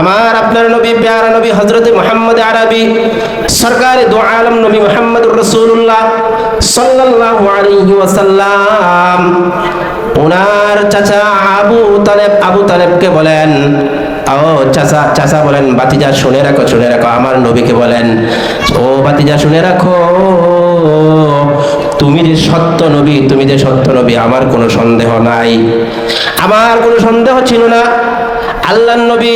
আমার আপনার নবী, প্যারা নবী হজরত মোহাম্মদ আরবি, সরকার দো আলম নবী মোহাম্মদ রসুল্লাহ আলাইহি ওয়াসাল্লাম। ওনার চাচা আবু তালেব, আবু তালেবকে বলেন, ও চাচা চাচা বলেন বাতিজা শুনে রাখো শুনে রাখো, আমার নবীকে বলেন, ও বাতিজা শুনে রাখো, তুমি যে সত্য নবী, তুমি যে সত্য নবী, আমার কোনো সন্দেহ নাই। আমার কোনো সন্দেহ ছিল না। আল্লাহ নবী,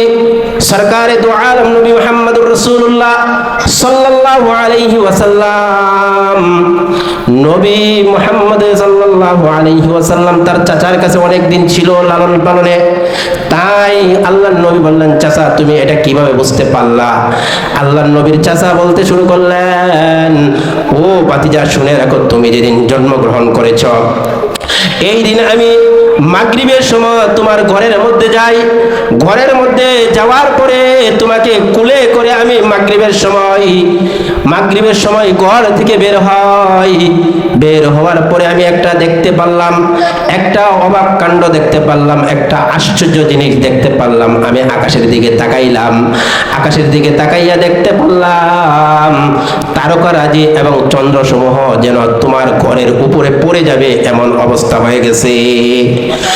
সরকারে দু আলম নবী মোহাম্মদুর রসুল্লাহ সাল্লাল্লাহু আলাইহি ওয়াসাল্লাম। নবী মোহাম্মদ সাল্লাল্লাহু আলাইহি ওয়াসাল্লাম তার চাচার কাছে অনেক দিন ছিল লালন পালনে। তাই আল্লাহ নবী বললেন, চাচা, তুমি এটা কীভাবে বুঝতে পারলা? আল্লাহ নবীর চাচা বলতে শুরু করলেন, ও বাতিজা শুনে রাখো, তুমি যেদিন জন্মগ্রহণ করেছ, এই দিন আমি মাগরিবের সময় তোমার ঘরের মধ্যে যাই। ঘরের মধ্যে যাওয়ার পরে তোমাকে কুলে করে আমি মাগরিবের সময় মাগরিবের সময় ঘর থেকে বের হয়। বের হওয়ার পরে আমি একটা দেখতে পারলাম, একটা অবাক কাণ্ড দেখতে পারলাম, একটা আশ্চর্য জিনিস দেখতে পারলাম। আমি আকাশের দিকে তাকাইলাম, আকাশের দিকে তাকাইয়া দেখতে পারলাম তারকারাজি এবং চন্দ্রসমূহ যেন তোমার ঘরের উপরে পড়ে যাবে এমন অবস্থা হয়ে গেছে।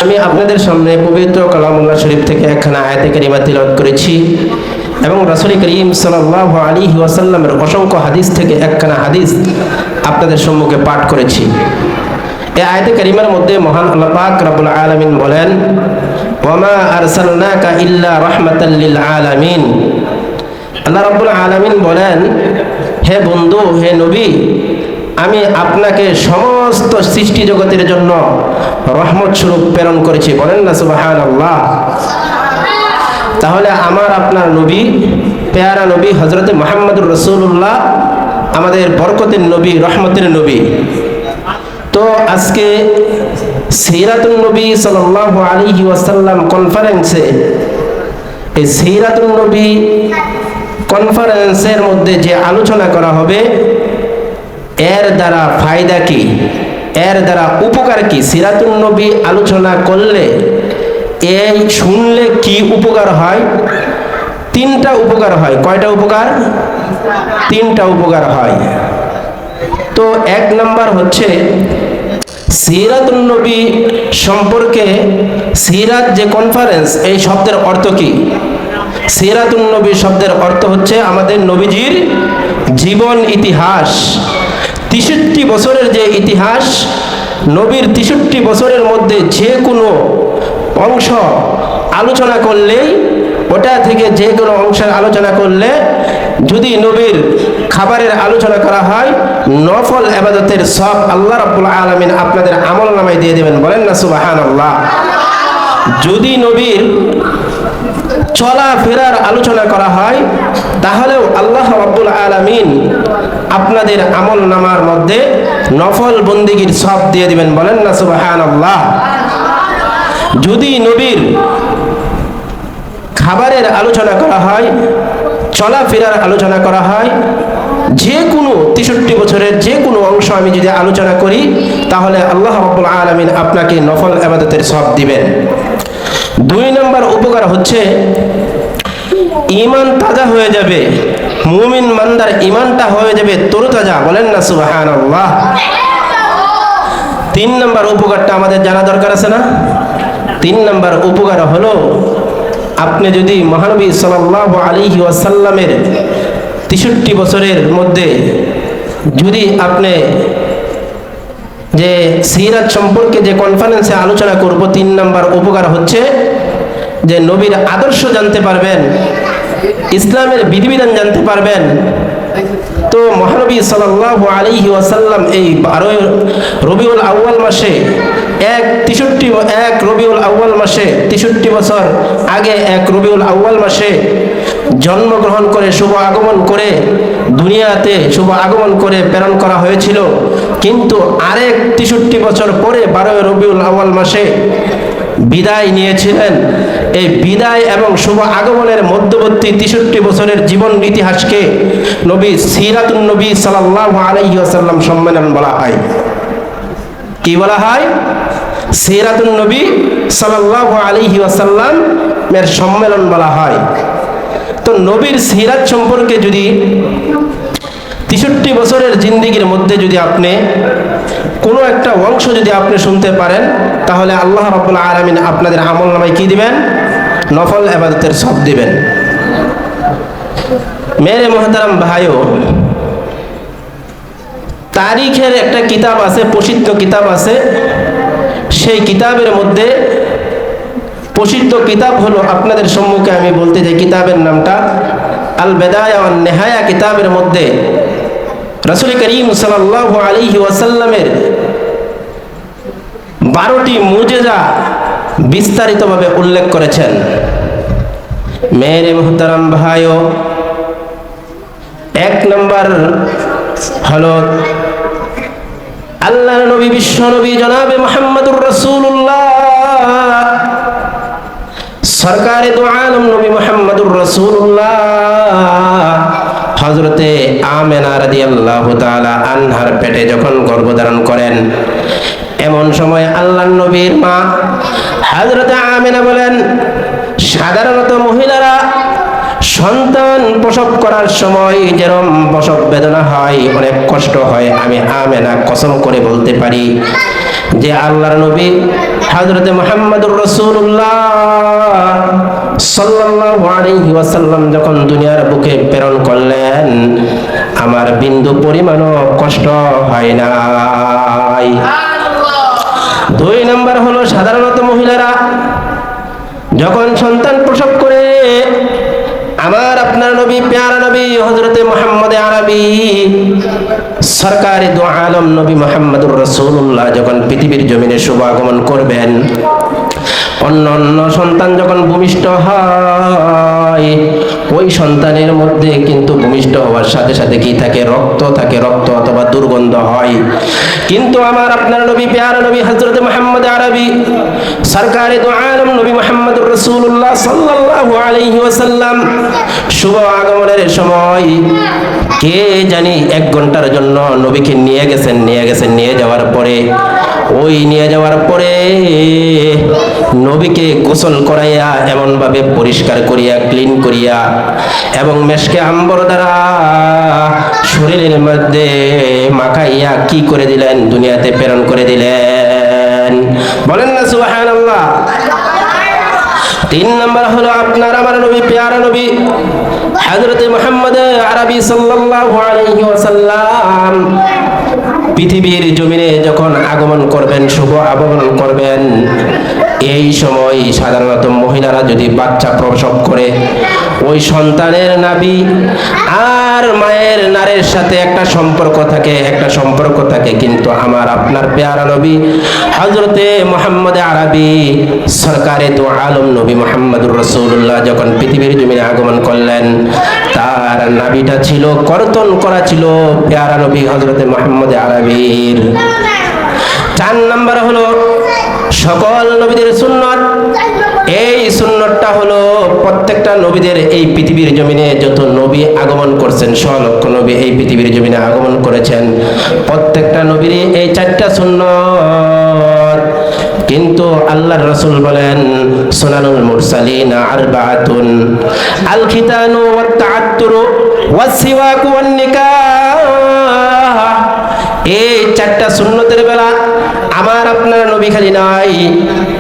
আমি আপনাদের সামনে পবিত্র কালামুল্লাহ শরীফ থেকে একখানা আয়াতে কারিমা তিলত করেছি এবং রাসুল করিম সাল্লাহ আলী ওয়াসাল্লামের অসংখ্য হাদিস থেকে একখানা হাদিস আপনাদের সম্মুখে পাঠ করেছি। এই আয়তে কারিমার মধ্যে মহান আল্লাহ পাক রাব্বুল আলামিন বলেন, ওয়ামা আরসালনাকা ইল্লা রাহমাতাল আলামিন। আল্লাহ রাব্বুল আলামিন বলেন হে বন্ধু, হে নবী, আমি আপনাকে সমস্ত সৃষ্টি জগতের জন্য রহমত স্বরূপ প্রেরণ করেছি। বলেন না, সুবহানাল্লাহ। তাহলে আমার আপনার নবী, পেয়ারা নবী হজরতে মোহাম্মদুর রসুল্লাহ আমাদের বরকতের নবী, রহমতের নবী। তো আজকে সিরাতুল নবী সাল্লাহ আলী ওয়াসাল্লাম কনফারেন্সে এই সিরাতুল নবী কনফারেন্সের মধ্যে যে আলোচনা করা হবে, এর দ্বারা ফায়দা কি? এর দ্বারা উপকার কি? সিরাতুল নবী আলোচনা করলে, এই শুনলে কি উপকার হয়? তিনটা উপকার হয়। কয়টা উপকার? তিনটা উপকার হয়। তো এক নাম্বার হচ্ছে সিরাতুল নবী সম্পর্কে সিরাত যে কনফারেন্স এই শব্দের অর্থ কি? সিরাতুল নবী শব্দের অর্থ হচ্ছে আমাদের নবীজির জীবন ইতিহাস। তেষট্টি বছরের যে ইতিহাস, নবীর তেষট্টি বছরের মধ্যে যে কোনো অংশ আলোচনা করলেই, ওটা থেকে যে কোনো অংশের আলোচনা করলে, যদি নবীর খাবারের আলোচনা করা হয়, নফল আবাদতের সব আল্লাহ রাব্বুল আলামিন আপনাদের আমল নামায় দিয়ে দেবেন। বলেন না সুবাহান আল্লাহ যদি নবীর চলা ফেরার আলোচনা করা হয়, তাহলেও আল্লাহ রাব্বুল আলামিন আপনাদের আমল নামার মধ্যে নফল বন্দিগির সব দিয়ে দিবেন। বলেন না সুবাহান আল্লাহ যদি নবীর খাবারের আলোচনা করা হয়, চলাফেরার আলোচনা করা হয় যে কোনো তেষট্টি বছরের যে কোনো অংশ আমি যদি আলোচনা করি, তাহলে আল্লাহ রব্বুল আলমিন আপনাকে নফল আবাদতের সব দিবেন। দুই নম্বর উপকার হচ্ছে ইমান তাজা হয়ে যাবে, মুমিন মান্দার ইমানটা হয়ে যাবে তরুতাজা, বলেন না সুবাহান আল্লাহ তিন নম্বর উপকারটা আমাদের জানা দরকার আছে না? তিন নম্বর উপকার হলো, আপনি যদি মহানবী সাল্লাহ আলী ওয়াসাল্লামের তেষট্টি বছরের মধ্যে যদি আপনি যে সিরাত সম্পর্কে যে কনফারেন্সে আলোচনা করব, তিন নম্বর উপকার হচ্ছে যে নবীর আদর্শ জানতে পারবেন, ইসলামের বিধিবিধান জানতে পারবেন। তো মহানবী সাল্লাহ আলিহি ওয়াসাল্লাম এই বারোই রবিউল আউ্য়াল মাসে এক তেষট্টি এক রবিউল আউ্য়াল মাসে তেষট্টি বছর আগে এক রবিউল আউ্য়াল মাসে জন্মগ্রহণ করে শুভ আগমন করে দুনিয়াতে শুভ আগমন করে প্রেরণ করা হয়েছিল। কিন্তু আরেক তেষট্টি বছর পরে বারোই রবিউল আওয়াল মাসে বিদায় নিয়েছিলেন। এই বিদায় এবং শুভ আগমনের মধ্যবর্তী তেষট্টি বছরের জীবন ইতিহাসকে নবী সিরাতুন নবী সাল্লাহ আলাইসাল্লাম সম্মেলন বলা হয়। কি বলা হয়? সিরাতুন নবী সাল্লাহ ওয়াসাল্লাম এর সম্মেলন বলা হয়। তো নবীর সিরাত সম্পর্কে যদি তেষট্টি বছরের জিন্দিগির মধ্যে যদি আপনি কোনো একটা অংশ যদি আপনি শুনতে পারেন, তাহলে আল্লাহ রব্বুল আলমিন আপনাদের আমল নামায় কী দিবেন? নফল আবাদতের সব দিবেন। মেরে মহাতারাম ভাইও, তারিখের একটা কিতাব আছে, প্রসিদ্ধ কিতাব আছে। সেই কিতাবের মধ্যে প্রসিদ্ধ কিতাব হলো আপনাদের সম্মুখে আমি বলতে চাই কিতাবের নামটা আল বেদায়া নেহায়া কিতাবের মধ্যে রসুল করিম সাল্লাহ আলী ওয়াসাল্লামের বারোটি মুজেজা বিস্তারিতভাবে উল্লেখ করেছেন। মেরে মোহতারাম ভাইও, এক নম্বর হলো আল্লাহ নবী, বিশ্ব নবী জনাবে মোহাম্মদুর রসুল্লাহ সরকারে তো আলম নবী মোহাম্মদুর রসুল্লাহ হজরতে আমেনা রাদি আল্লাহ আনহার পেটে যখন গর্ভধারণ করেন, এমন সময় আল্লাহ নবীর মা হজরতে আমেনা বলেন, সাধারণত মহিলারা সন্তান প্রসব করার সময় যেরম প্রসব বেদনা হয়, অনেক কষ্ট হয়। আমি আমেনা কসম করে বলতে পারি যে আল্লাহর নবী হজরতে মোহাম্মদুর রসুল্লাহ সাল্লাল্লাহু যখন দুনিয়ার বুকে প্রেরণ করলেন, আমার বিন্দু পরিমাণও কষ্ট হয় নাই। দুই নাম্বার হলো সাধারণত মহিলারা যখন সন্তান প্রসব করে, আমার আপনার নবী, প্যারা নবী হজরতে মোহাম্মদ আরবি, সরকারি দু আলম নবী মোহাম্মদুর রসুল্লাহ যখন পৃথিবীর জমিনে শুভ আগমন করবেন অন্য অন্য সন্তান যখন ভূমিষ্ঠ হয়, ওই সন্তানের মধ্যে কিন্তু ভূমিষ্ঠ হওয়ার সাথে সাথে কি থাকে? রক্ত থাকে, রক্ত অথবা দুর্গন্ধ হয়। কিন্তু আমার আপনার নবী, পেয়ারা নবী হজরত মোহাম্মদ আরবি, সরকারে তো আলম নবী মোহাম্মদ রসুল্লাহ সাল্লাল্লাহু আলাইহি ওয়াসাল্লাম, শুভ আগমনের সময় কে জানি এক ঘণ্টার জন্য নবীকে নিয়ে গেছেন নিয়ে গেছেন, নিয়ে যাওয়ার পরে ওই নিয়ে যাওয়ার পরে নবীকে গোসল করাইয়া এমনভাবে পরিষ্কার করিয়া, ক্লিন করিয়া এবং মেশকে আম্বর দ্বারা শরীরের মধ্যে মাখাইয়া কি করে দিলেন? দুনিয়াতে প্রেরণ করে দিলেন। বলেন না সুবাহান আল্লাহ তিন নম্বর হলো আপনার আমার নবী, পেয়ারা নবী, হযরত মুহাম্মদ আরবি সাল্লাল্লাহু আলাইহি ওয়াসাল্লাম। পৃথিবীর জমিনে যখন আগমন করবেন, শুভ আগমন করবেন, এই সময় সাধারণত মহিলারা যদি বাচ্চা প্রসব করে, ওই সন্তানের নাবি আর মায়ের নারের সাথে একটা সম্পর্ক থাকে, একটা সম্পর্ক থাকে। কিন্তু আমার আপনার পেয়ারা নবী হজরতে মোহাম্মদ আরবি, সরকারে তো আলম নবী মোহাম্মদুর রসুল্লাহ যখন পৃথিবীর জমিনে আগমন করলেন, তার নাবিটা ছিল, কর্তন করা ছিল পেয়ারা নবী হজরতে মোহাম্মদ আরবির। চার নাম্বার হলো, সকল নবীদের সুন্নত। এই সুন্নতটা হলো প্রত্যেকটা নবীদের এই পৃথিবীর জমিনে যত নবী আগমন করছেন লক্ষ নবী এই পৃথিবীর জমিনে আগমন করেছেন। প্রত্যেকটা নবীর এই চারটা সুন্নত। কিন্তু আল্লাহর রসুল বলেন, সোনানুল মুরসালিন আরবাতুন আল খিতানু ওয়াত তাআত্তুরু ওয়াস সিওয়াকু ওয়ান নিকাহ এই চারটা সুন্নতের বেলা আমার আপনার নবী খালি নাই,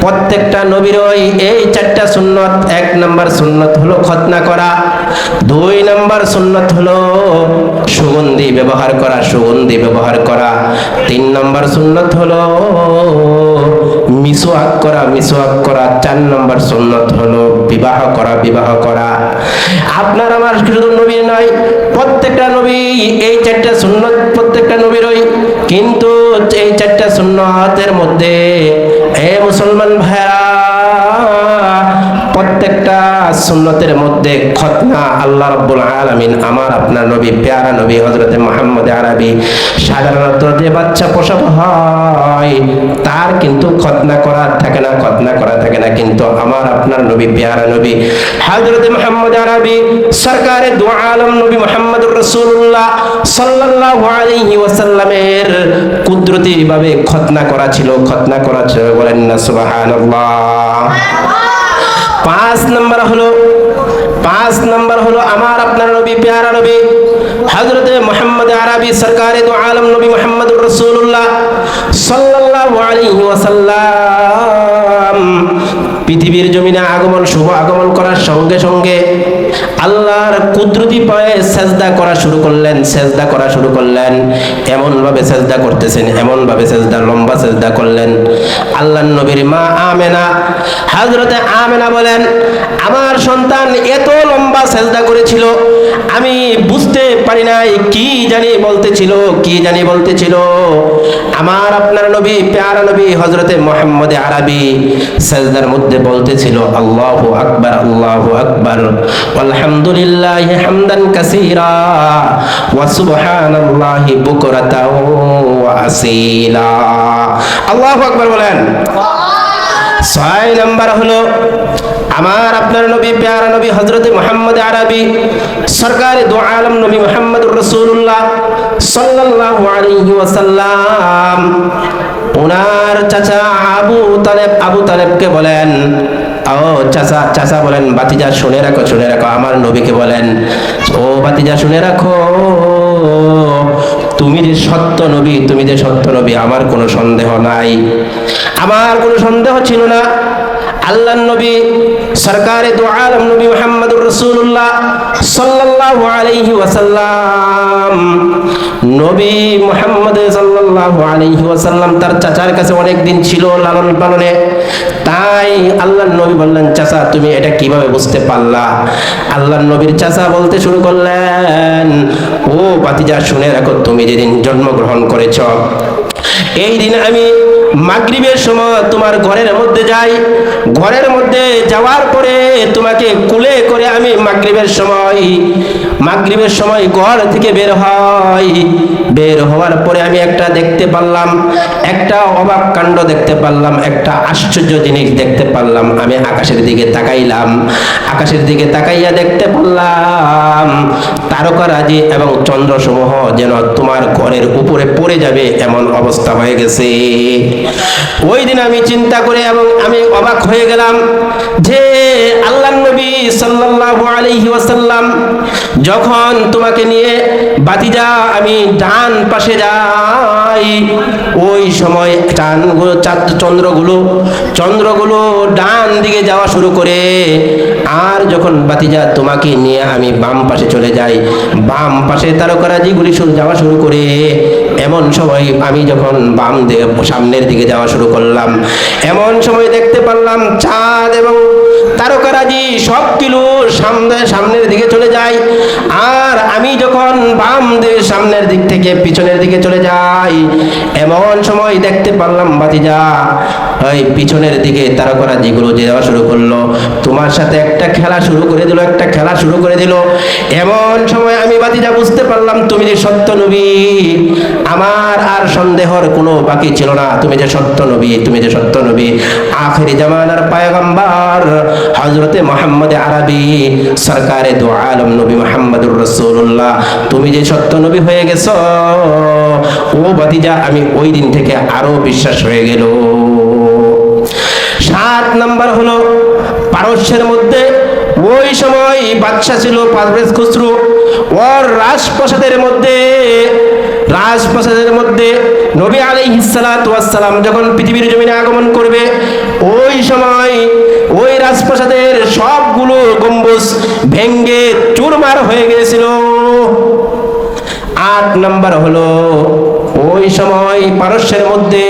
প্রত্যেকটা নবীরই এই চারটা সুন্নত, এক নাম্বার সুন্নত হলো খতনা করা, দুই নাম্বার সুন্নত হলো সুগন্ধি ব্যবহার করা, সুগন্ধি ব্যবহার করা, তিন নাম্বার সুন্নত হলো মিসওয়াক করা মিসওয়াক করা, চার নম্বর সন্ন্যত হলো বিবাহ করা বিবাহ করা। আপনার আমার শুধু নবীর নয়, প্রত্যেকটা নবী এই চারটা সুন্নত প্রত্যেকটা নবীরই। কিন্তু এই চারটা সুন্নতের মধ্যে, এ মুসলমান ভাইরা প্রত্যেকটা সুন্নতের মধ্যে খতনা আল্লাহ রব্বুল আলামিন, আমার আপনার নবী, পেয়ারা নবী হজরতে মোহাম্মদ আরবি, সাধারণত যে বাচ্চা প্রসব হয়, তার কিন্তু খতনা করা থাকে না খতনা করা থাকে না, কিন্তু আমার আপনার নবী, পেয়ারা নবী হজরতে মোহাম্মদ আরবি, সরকারে দু আলম নবী মোহাম্মদুর রসুল্লাহ সাল্লাল্লাহু আলাইহি ওয়াসাল্লামের কুদরতি ভাবে খতনা করা ছিল খতনা করা ছিল বলেন না, সুবহানাল্লাহ। পাঁচ নম্বর হলো, পাঁচ নম্বর হলো আমার আপনার নবী, পেয়ারা নবী হজরতে মোহাম্মদ আরবি সরকারে তো আলম নবী মোহাম্মদ রসুল্লাহ সাল্লাহ পৃথিবীর জমিনে আগমন, শুভ আগমন করার সঙ্গে সঙ্গে আল্লাহর কুদরতি পায়ে সেজদা করা শুরু করলেন, সেজদা করা শুরু করলেন। এমন ভাবে সেজদা করতেছেন এমন ভাবে সেজদা, লম্বা সেজদা করলেন। আল্লাহর নবীর মা আমেনা, হযরতে আমেনা বলেন, আমার সন্তান এত লম্বা সেজদা করেছিল, আমি বুঝতে পারি নাই কি জানি বলতেছিল, কি জানি বলতেছিল। আমার আপনার নবী, প্যারা নবী হজরতে মোহাম্মদ আরবি সেজদার মধ্যে বলতেছিল, আল্লাহু আকবার আল্লাহু আকবার। আলহামদুলিল্লাহ হামদান কাসীরা ওয়া সুবহানাল্লাহি বুকরাতাও ওয়া আসীলা। আল্লাহু আকবার বলেন। ছয় নাম্বার হলো, আমার আপনার নবী, প্যারা নবী হজরতে মোহাম্মদ আরবি, সরকারে দু আলম নবী মোহাম্মদ রসুল্লাহ সাল্লাল্লাহু আলাইহি ওয়াসাল্লাম ওনার চাচা আবু তালেব, আবু তালেবকে বলেন ও চাচা চাচা বলেন বাতিজা শুনে রাখো শুনে রাখো, আমার নবীকে বলেন, ও বাতিজা শুনে রাখো, তুমি যে সত্য নবী, তুমি যে সত্য নবী, আমার কোনো সন্দেহ নাই। আমার কোনো সন্দেহ ছিল না। আল্লাহ নবী, সরকারে দু আলম নবী মোহাম্মদুর রসুল্লাহ সাল্লাল্লাহু ওয়াসাল্লাম, নবী মোহাম্মদ ওয়াসাল্লাম তার চাচার কাছে অনেক দিন ছিল লালন পালনে। তাই আল্লাহ নবী বললেন, চাচা, তুমি এটা কীভাবে বুঝতে পারলা? আল্লাহ নবীর চাচা বলতে শুরু করলেন, ও বাতিজা শুনে রাখো, তুমি যেদিন জন্মগ্রহণ করেছ, এই দিন আমি মাগরিবের সময় তোমার ঘরের মধ্যে যাই। ঘরের মধ্যে যাওয়ার পরে তোমাকে কুলে করে আমি মাগরিবের সময় মাগরিবের সময় ঘর থেকে বের হয়। বের হওয়ার পরে আমি একটা দেখতে পারলাম, একটা অবাক কাণ্ড দেখতে পারলাম, একটা আশ্চর্য জিনিস দেখতে পারলাম। আমি আকাশের দিকে তাকাইলাম, আকাশের দিকে তাকাইয়া দেখতে পারলাম, তারকারাজি এবং চন্দ্রসমূহ যেন তোমার ঘরের উপরে পড়ে যাবে এমন অবস্থা হয়ে গেছে। ওই দিন আমি চিন্তা করে এবং আমি অবাক হয়ে গেলাম যে আল্লাহ নবী সাল্লাল্লাহু আলাইহি ওয়াসাল্লাম যখন তোমাকে নিয়ে বাতিজা আমি ডান পাশে যাই, ওই সময় চাঁদ, চন্দ্রগুলো চন্দ্রগুলো ডান দিকে যাওয়া শুরু করে, আর যখন বাতিজা তোমাকে নিয়ে আমি বাম পাশে চলে যাই, বাম পাশে তারকারাজিগুলি যাওয়া শুরু করে এমন সময় আমি যখন বাম দিয়ে সামনের দিকে যাওয়া শুরু করলাম, এমন সময় দেখতে পারলাম চাঁদ এবং তারকারাজি সব কিলো সামনে, সামনের দিকে চলে যায়। আর আমি যখন বাম দিয়ে সামনের দিক থেকে পিছনের দিকে চলে যাই, এমন সময় দেখতে পারলাম বাতিজা ওই পিছনের দিকে তারকারাজিগুলো যে যাওয়া শুরু করল, তোমার সাথে একটা খেলা শুরু করে দিল, একটা খেলা শুরু করে দিল। এমন সময় আমি বাতিজা বুঝতে পারলাম, তুমি যে সত্য নবী, আমার আর সন্দেহর কোনো বাকি ছিল না। তুমি যে সত্য নবী, তুমি যে সত্য নবী। আখেরি জামানার পায়গাম্বার হজরতে মোহাম্মদ আরবি, সরকারে দু আলম নবী মোহাম্মদুর রসুল্লাহ তুমি যে সত্য নবী হয়ে গেছো, ও বাতিজা, আমি ওই দিন থেকে আরও বিশ্বাস হয়ে গেল। সাত নাম্বার হলো, পারস্যের মধ্যে ওই সময় বাদশা ছিল পারভেজ খুসরু। ওর রাজপ্রসাদের মধ্যে রাজপ্রসাদের মধ্যে নবী আলী হিসালাম যখন পৃথিবীর জমিনে আগমন করবে, ওই সময় ওই রাজপ্রসাদের সবগুলো গম্বুজ ভেঙ্গে চুরমার হয়ে গিয়েছিল। আট নাম্বার হলো ওই সময় পারস্যের মধ্যে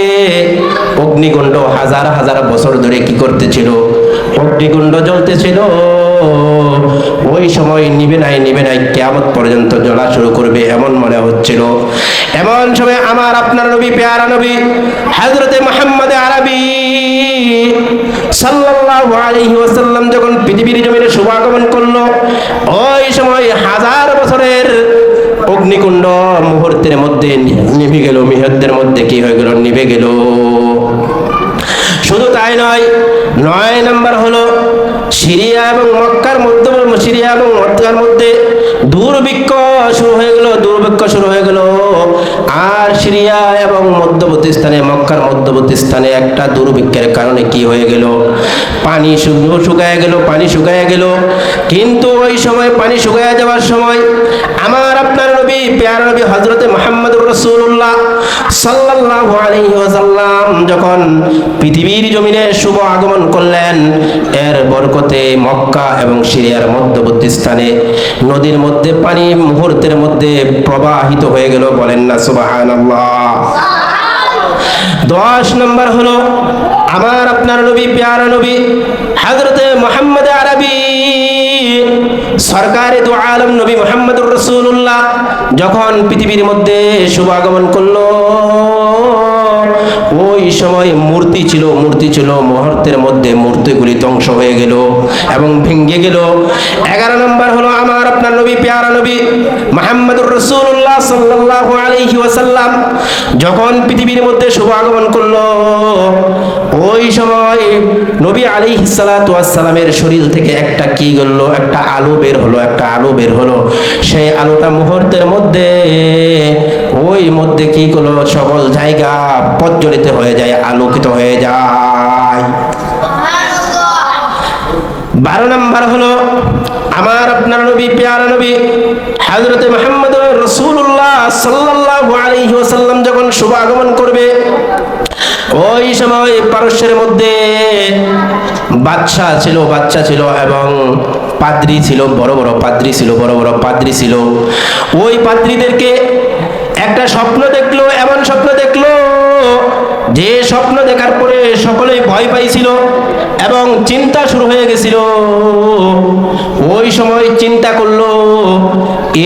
অগ্নিকুণ্ড হাজার হাজার বছর ধরে কি করতেছিল? অগ্নিকুণ্ড জ্বলতেছিল। ওই সময় নিবে নাই নিবে নাই কেমন পর্যন্ত জ্বলা শুরু করবে এমন মনে হচ্ছিল। এমন সময় আমার আপনার নবী, পেয়ারা নবী হজরতে মোহাম্মদ আরবি সাল্লাল্লাহু আলাইহি ওয়াসাল্লাম যখন পৃথিবীর জমিনে শুভাগমন করল, ওই সময় হাজার বছরের অগ্নিকুণ্ড মুহূর্তের মধ্যে নিভে গেল মুহূর্তের মধ্যে কি হয়ে গেল? নিভে গেল। শুধু তাই নয় নয় নাম্বার হলো সিরিয়া এবং মক্কার মধ্যে, সিরিয়া এবং মক্কার মধ্যে দুর্ভিক্ষ শুরু হয়ে গেল, দুর্ভিক্ষ শুরু হয়ে গেল। আর সিরিয়া এবং মধ্যবর্তী স্থানে, মক্কার মধ্যবর্তী স্থানে একটা দুর্ভিক্ষের কারণে কি হয়ে গেল? পানি শুকায় গেল, পানি শুকায় গেল। কিন্তু ওই সময় পানি শুকায় যাওয়ার সময় আমার আপনার নবী, পেয়ার নবী হজরতে মোহাম্মদুর রসুল্লাহ সাল্লাল্লাহু আলাইহি যখন পৃথিবীর জমিনে শুভ আগমন করলেন, এর বরকতে মক্কা এবং সিরিয়ার মধ্যবর্তী স্থানে নদীর মধ্যে পানি মুহূর্তের মধ্যে প্রবাহিত হয়ে গেল। বলেন না, সুবহানাল্লাহ। দশ নম্বর হলো আমার আপনার নবী, পেয়ারা নবী হজরত মোহাম্মদ আরবি। সরকারে দু আলম নবী মোহাম্মদুর রসুল্লাহ যখন পৃথিবীর মধ্যে শুভ আগমন করল ওই সময় মূর্তি ছিল মূর্তি ছিল, মুহূর্তের মধ্যে মূর্তিগুলি ধ্বংস হয়ে গেল এবং ভেঙ্গে গেল। এগারো নম্বর হলো আমার আপনার নবী, পেয়ারা নবী মোহাম্মদুর রসুল্লাহ সাল্লাল্লাহু আলাইহি ওয়াসাল্লাম যখন পৃথিবীর মধ্যে শুভ আগমন করল, ওই সময় নবী আলাইহি সালাতু ওয়াসসালামের শরীর থেকে একটা কি গেল? একটা আলো বের হলো, একটা আলো বের হলো। সেই আলোটা মুহূর্তের মধ্যে ওই মধ্যে কি করল? সকল জায়গা প্রজ্বলিত হয়ে যায়, আলোকিত হয়ে যায়। বারো নম্বর হলো, আমার আপনার নবী, পেয়ারা নবী হজরত মোহাম্মদ রসুল্লাহ সাল্লাল্লাহু আলাইহি ওয়াসাল্লাম যখন শুভ আগমন করবে, ওই সময় পারস্যের মধ্যে বাচ্চা ছিল বাচ্চা ছিল এবং পাদ্রি ছিল, বড় বড় পাদ্রি ছিল, বড় বড় পাদ্রি ছিল। ওই পাদ্রিদেরকে একটা স্বপ্ন দেখল, এমন স্বপ্ন দেখল, যে স্বপ্ন দেখার পরে সকলেই ভয় পাইছিল এবং চিন্তা শুরু হয়ে গেছিল। ওই সময় চিন্তা করল,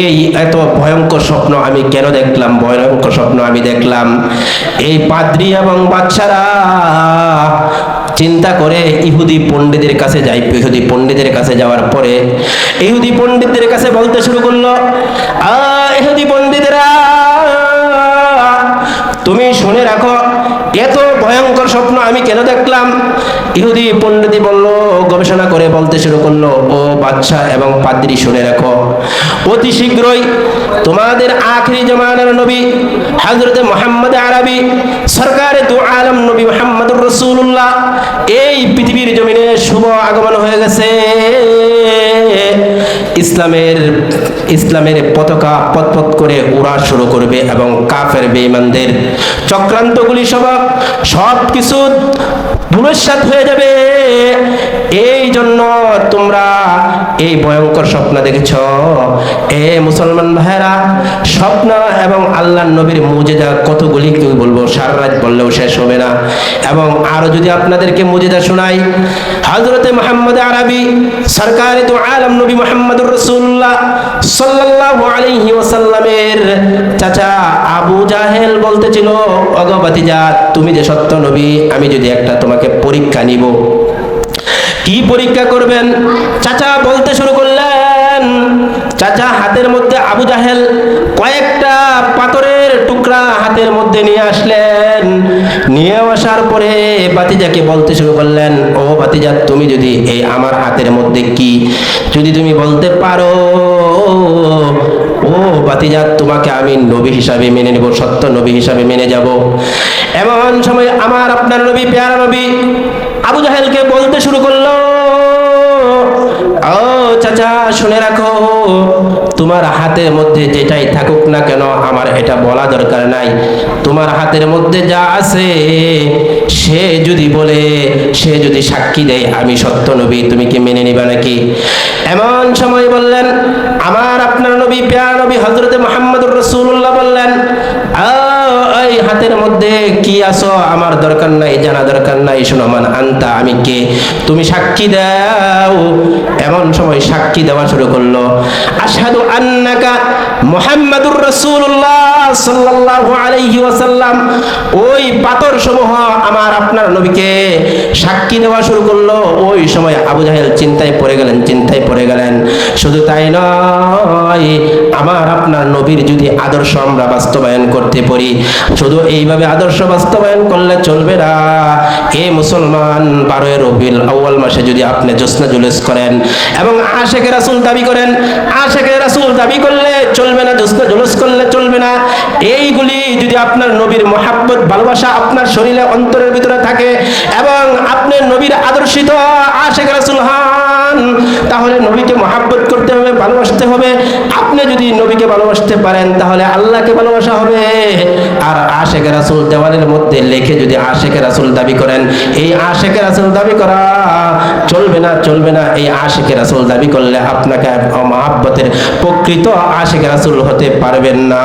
এই এত ভয়ঙ্কর স্বপ্ন আমি কেন দেখলাম, ভয়ঙ্কর স্বপ্ন আমি দেখলাম। এই পাদ্রি এবং বাচ্চারা চিন্তা করে ইহুদি পণ্ডিতের কাছে যাই ইহুদি পণ্ডিতের কাছে যাওয়ার পরে ইহুদি পণ্ডিতদের কাছে বলতে শুরু করল ইহুদি শুনে রাখো, এত ভয়ঙ্কর স্বপ্ন আমি কেন দেখলাম? ইহুদি পণ্ডিতি বলল, গবেষণা করে বলতে শুরু করল, ও বাচ্চা এবং পাদ্রি শুনে রাখো। অতি শীঘ্রই তোমাদের আখরি জমানার নবী হজরত মোহাম্মদ আরবি, সরকারে দু আলম নবী মোহাম্মদুর রসুল্লাহ এই পৃথিবীর জমিনে শুভ আগমন হয়ে গেছে। ইসলামের ইসলামের পতাকা পতপত করে উড়া শুরু করবে এবং কাফের বেঈমানদের চক্রান্তগুলি সব সব কিছু ভূমিষ্যাত হয়ে যাবে। এই জন্য তোমরা এই ভয়ঙ্কর স্বপ্ন দেখেছ। এ মুসলমান ভাইরা স্বপ্ন এবং আল্লাহ নবীর মুজেদা কতগুলি কি বলব, সারা রাত বললেও শেষ হবে না। এবং আরও যদি আপনাদেরকে মুজেদা শোনাই হজরতে মোহাম্মদ আরবি, সরকার তো আলম নবী মোহাম্মদুর রসুল্লাহ সাল্লাল্লাহু আলাইহি ওয়াসাল্লামের চাচা আবু জাহেল বলতেছিল অগবাতিজা তুমি যে সত্য নবী, আমি যদি একটা তোমাকে পরীক্ষা নিব। কি পরীক্ষা করবেন? চাচা বলতে শুরু করলেন, চাচা হাতের মধ্যে আবু জাহেল কয়েকটা পাথরের টুকরা হাতের মধ্যে নিয়ে আসলেন। নিয়ে আসার পরে বাতিজাকে বলতে শুরু করলেন, ও বাতিজা, তুমি যদি এই আমার হাতের মধ্যে কি যদি তুমি বলতে পারো ও বাতিজা তোমাকে আমি নবী হিসাবে মেনে নেব, সত্য নবী হিসাবে মেনে যাব। এমন সময় আমার আপনার নবী, পেয়ারা নবী আবু জাহেলকে বলতে শুরু করল, ও চাচা, শুনে রাখো, তোমার হাতের মধ্যে যেটাই থাকুক না কেন, আমার এটা বলা দরকার নাই। তোমার হাতের মধ্যে যা আছে, সে যদি বলে, সে যদি সাক্ষী দেয়, আমি সত্য নবী, তুমি কি মেনে নিবা নাকি? এমন সময় বললেন, আমার আপনার নবী পেয়ার নবী হজরতে মোহাম্মদুর রসুল্লাহ বললেন এই হাতের মধ্যে কি আছো? আমার দরকার নাই, জানা দরকার নাই। শোনো, মান আনতা, আমি কে? তুমি সাক্ষী দাও। এমন সময় সাক্ষী দেওয়া শুরু করল। আশহাদু আন্নাকা মুহাম্মাদুর রাসূলুল্লাহ। ওই পাথর সমূহ আমার আপনার নবীকে সাক্ষী দেওয়া শুরু করল। ওই সময় আবু জাহেল চিন্তায় পড়ে গেলেন, চিন্তায় পড়ে গেলেন। শুধু তাই নয়, আমার আপনার নবীর যদি আদর্শ আমরা বাস্তবায়ন করতে পারি, শুধু এইভাবে আদর্শ বাস্তবায়ন করলে চলবে না। এ মুসলমান বারোয় রবিল আউয়াল মাসে যদি আপনি জোসনা জুলুস করেন এবং আশেকে রাসূল দাবি করেন আশেকে রাসূল দাবি করলে চলবে না জোসনা জুলুস করলে চলবে না। এইগুলি যদি আপনার নবীর মহাব্বত, ভালোবাসা আপনার শরীরে, অন্তরের ভিতরে থাকে এবং আপনার নবীর আদর্শিত আশেখ রাসুল হন তাহলে নবীকে মহাব্বত করতে হবে, ভালোবাসতে হবে। আপনি যদি নবীকে ভালোবাসতে পারেন, তাহলে আল্লাহকে ভালোবাসা হবে। আর আশেখ রাসুল দেওয়ালের মধ্যে লেখে যদি আশেখ রাসুল দাবি করেন, এই আশেখ রাসুল দাবি করা চলবে না চলবে না। এই আশেখ রাসুল দাবি করলে আপনাকে মহাব্বতের প্রকৃত আশেখ রাসুল হতে পারবেন না।